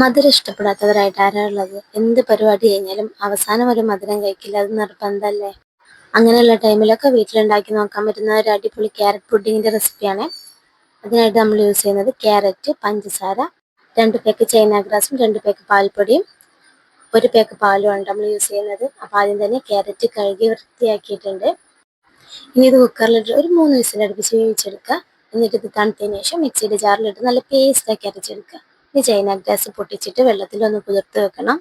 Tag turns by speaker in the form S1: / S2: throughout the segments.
S1: മധുരം ഇഷ്ടപ്പെടാത്തവരായിട്ട് ആരാ ഉള്ളത്? എന്ത് പരിപാടി കഴിഞ്ഞാലും അവസാനം ഒരു മധുരം കഴിക്കില്ല. അത് നിർബന്ധമല്ലേ അങ്ങനെയുള്ള ടൈമിലൊക്കെ വീട്ടിലുണ്ടാക്കി നോക്കാൻ പറ്റുന്ന ഒരു അടിപൊളി ക്യാരറ്റ് പുഡിങ്ങിന്റെ റെസിപ്പിയാണ് അതിനായിട്ട് നമ്മൾ യൂസ് ചെയ്യുന്നത് ക്യാരറ്റ് പഞ്ചസാര രണ്ട് പേക്ക് ചൈന ഗ്രാസും രണ്ട് പേക്ക് പാൽപ്പൊടിയും ഒരു പേക്ക് പാലുമാണ് നമ്മൾ യൂസ് ചെയ്യുന്നത്. അപ്പോൾ ആദ്യം തന്നെ ക്യാരറ്റ് കഴുകി വൃത്തിയാക്കിയിട്ടുണ്ട്. ഇനി ഇത് കുക്കറിലിട്ട് ഒരു മൂന്ന് വിസിലടുപ്പിച്ച് വേവിച്ചെടുക്കുക. എന്നിട്ട് ഇത് തണുത്തതിന് ശേഷം മിക്സിയുടെ ജാറിലിട്ട് നല്ല പേസ്റ്റ് ആക്കി അരച്ചെടുക്കുക. ഇനി ചൈന ഗ്ലാസ് പൊട്ടിച്ചിട്ട് വെള്ളത്തിലൊന്ന് കുതിർത്ത് വെക്കണം.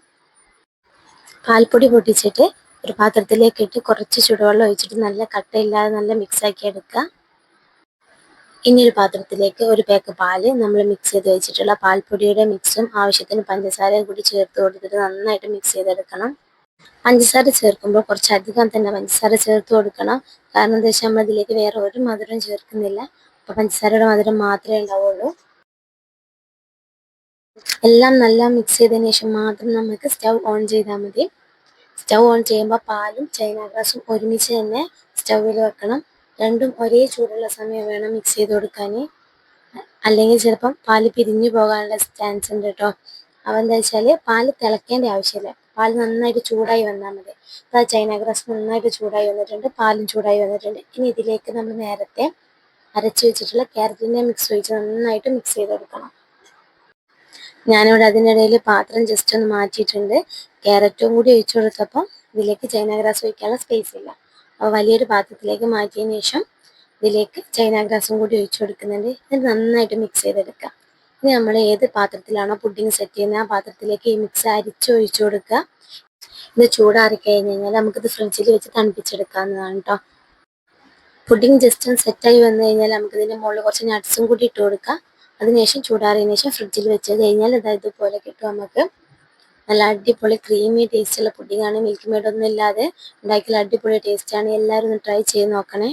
S1: പാൽപ്പൊടി പൊട്ടിച്ചിട്ട് ഒരു പാത്രത്തിലേക്ക് ഇട്ട് കുറച്ച് ചുടുവെള്ളം ഒഴിച്ചിട്ട് നല്ല കട്ടയില്ലാതെ നല്ല മിക്സ് ആക്കി എടുക്കുക. ഇനി ഒരു പാത്രത്തിലേക്ക് ഒരു പേക്ക് പാൽ നമ്മൾ മിക്സ് ചെയ്ത് വെച്ചിട്ടുള്ള പാൽപ്പൊടിയുടെ മിക്സും ആവശ്യത്തിന് പഞ്ചസാരയും കൂടി ചേർത്ത് കൊടുത്തിട്ട് നന്നായിട്ട് മിക്സ് ചെയ്തെടുക്കണം. പഞ്ചസാര ചേർക്കുമ്പോൾ കുറച്ചധികം തന്നെ പഞ്ചസാര ചേർത്ത് കൊടുക്കണം. കാരണം എന്താ വെച്ചാൽ നമ്മൾ ഇതിലേക്ക് വേറെ ഒരു മധുരം ചേർക്കുന്നില്ല. അപ്പൊ പഞ്ചസാരയുടെ മധുരം മാത്രമേ ഉണ്ടാവുള്ളൂ. എല്ലാം നല്ല മിക്സ് ചെയ്തതിന് ശേഷം മാത്രം നമുക്ക് സ്റ്റൗ ഓൺ ചെയ്താൽ മതി. സ്റ്റൗ ഓൺ ചെയ്യുമ്പോൾ പാലും ചൈന ഗ്ലാസും ഒരുമിച്ച് തന്നെ സ്റ്റൗവിൽ വെക്കണം. രണ്ടും ഒരേ ചൂടുള്ള സമയം വേണം മിക്സ് ചെയ്ത് കൊടുക്കാൻ അല്ലെങ്കിൽ ചിലപ്പം പാൽ പിരിഞ്ഞു പോകാനുള്ള ചാൻസ് ഉണ്ട് കേട്ടോ അപ്പം എന്താ വെച്ചാൽ പാൽ തിളക്കേണ്ട ആവശ്യമില്ല. പാൽ നന്നായിട്ട് ചൂടായി വന്നാൽ മതി. അപ്പോൾ ചൈന ഗ്രാസ് നന്നായിട്ട് ചൂടായി വന്നിട്ടുണ്ട്. പാലും ചൂടായി വന്നിട്ടുണ്ട്. ഇനി ഇതിലേക്ക് നമ്മൾ നേരത്തെ അരച്ചു വെച്ചിട്ടുള്ള ക്യാരറ്റിന്റെ മിക്സ് ഒഴിച്ച് നന്നായിട്ട് മിക്സ് ചെയ്ത് കൊടുക്കണം. ഞാനിവിടെ അതിനിടയിൽ പാത്രം ജസ്റ്റ് ഒന്ന് മാറ്റിയിട്ടുണ്ട്. ക്യാരറ്റും കൂടി ഒഴിച്ചു കൊടുത്തപ്പോൾ ഇതിലേക്ക് ചൈന ഗ്രാസ് ഒഴിക്കാനുള്ള സ്പേസ് ഇല്ല. അപ്പോൾ വലിയൊരു പാത്രത്തിലേക്ക് മാറ്റിയതിന് ശേഷം ഇതിലേക്ക് ചൈന ഗ്രാസും കൂടി ഒഴിച്ചു കൊടുക്കുന്നുണ്ട്. ഇത് നന്നായിട്ട് മിക്സ് ചെയ്തെടുക്കുക. ഇനി നമ്മൾ ഏത് പാത്രത്തിലാണോ പുഡിങ് സെറ്റ് ചെയ്യുന്നത് ആ പാത്രത്തിലേക്ക് ഈ മിക്സ് അരിച്ച് ഒഴിച്ചു കൊടുക്കുക. ഇത് ചൂടാറി കഴിഞ്ഞ് കഴിഞ്ഞാൽ നമുക്കിത് ഫ്രിഡ്ജിൽ വെച്ച് തണുപ്പിച്ചെടുക്കാവുന്നതാണ് കേട്ടോ പുഡിങ് ജസ്റ്റ് സെറ്റായി വന്നു കഴിഞ്ഞാൽ നമുക്കിതിന്റെ മുകളിൽ കുറച്ച് നട്ട്സും കൂടി ഇട്ട് കൊടുക്കാം അതിനുശേഷം ചൂടാറിയതിനു ശേഷം ഫ്രിഡ്ജിൽ വെച്ച് കഴിഞ്ഞാൽ ഇതാ ഇതുപോലെ കിട്ടും നമുക്ക്. നല്ല അടിപൊളി ക്രീമി ടേസ്റ്റുള്ള പുഡിംഗ് ആണ്. മിൽക്ക് മെയ്ഡ് ഒന്നും ഇല്ലാതെ ഉണ്ടാക്കിയാൽ അടിപൊളി ടേസ്റ്റ് ആണ്. എല്ലാവരും ഒന്ന് ട്രൈ ചെയ്ത് നോക്കണേ.